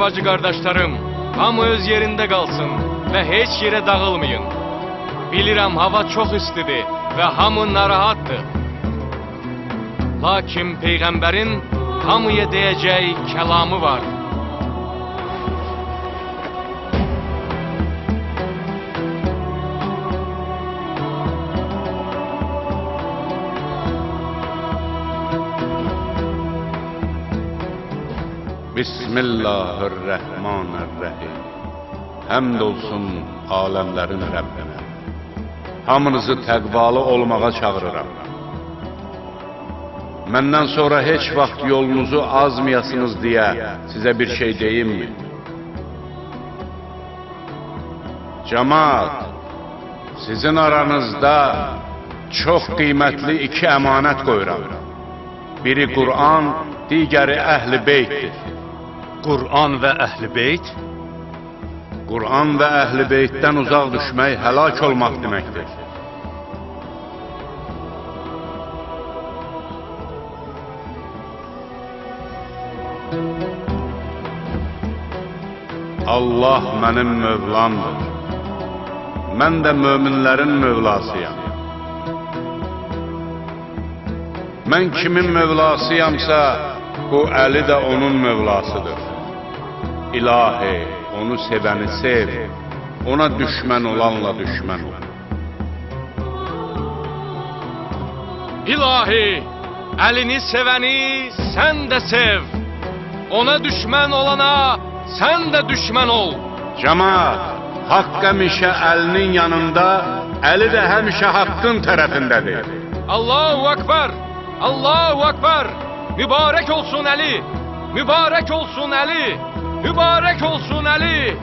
bacı qardaşlarım, hamı öz yerində qalsın və heç yerə dağılmayın. Bilirəm hava çox istidir və hamı narahatdır. Lakin peyğəmbərin hamıya deyəcəyi kəlamı var. Bismillahirrahmanirrahim. Həmd olsun aləmlərin Rəbbinə. Hamınızı təqvalı olmağa çağırıram. Məndən sonra heç vaxt yolunuzu azmayasınız deyə sizə bir şey deyimmi? Cemaat, sizin aranızda çox qiymətli iki əmanət qoyuram. Biri Qur'an, digəri Əhl-i Beytdir. Qur'an və Əhl-i Beyt Qur'an və Əhl-i Beytdən uzaq düşmək həlak olmaq deməkdir. Allah mənim Mövlamdır. Mən də möminlərin Mövlasıyam. Mən kimin Mövlasıyamsa, bu Əli də onun Mövlasıdır. İlahi, onu sevəni sev, ona düşmən olanla düşmən ol. İlahi, əlini sevəni sən də sev. Ona düşmən olana sən də düşmən ol. Cemaat, haqq həmişə əlinin yanında, əli də həmişə haqqın tərəfindədir. Allahu Akbar! Allahu Akbar! Mübarək olsun Əli! Mübarək olsun Əli! mübarek olsun Ali.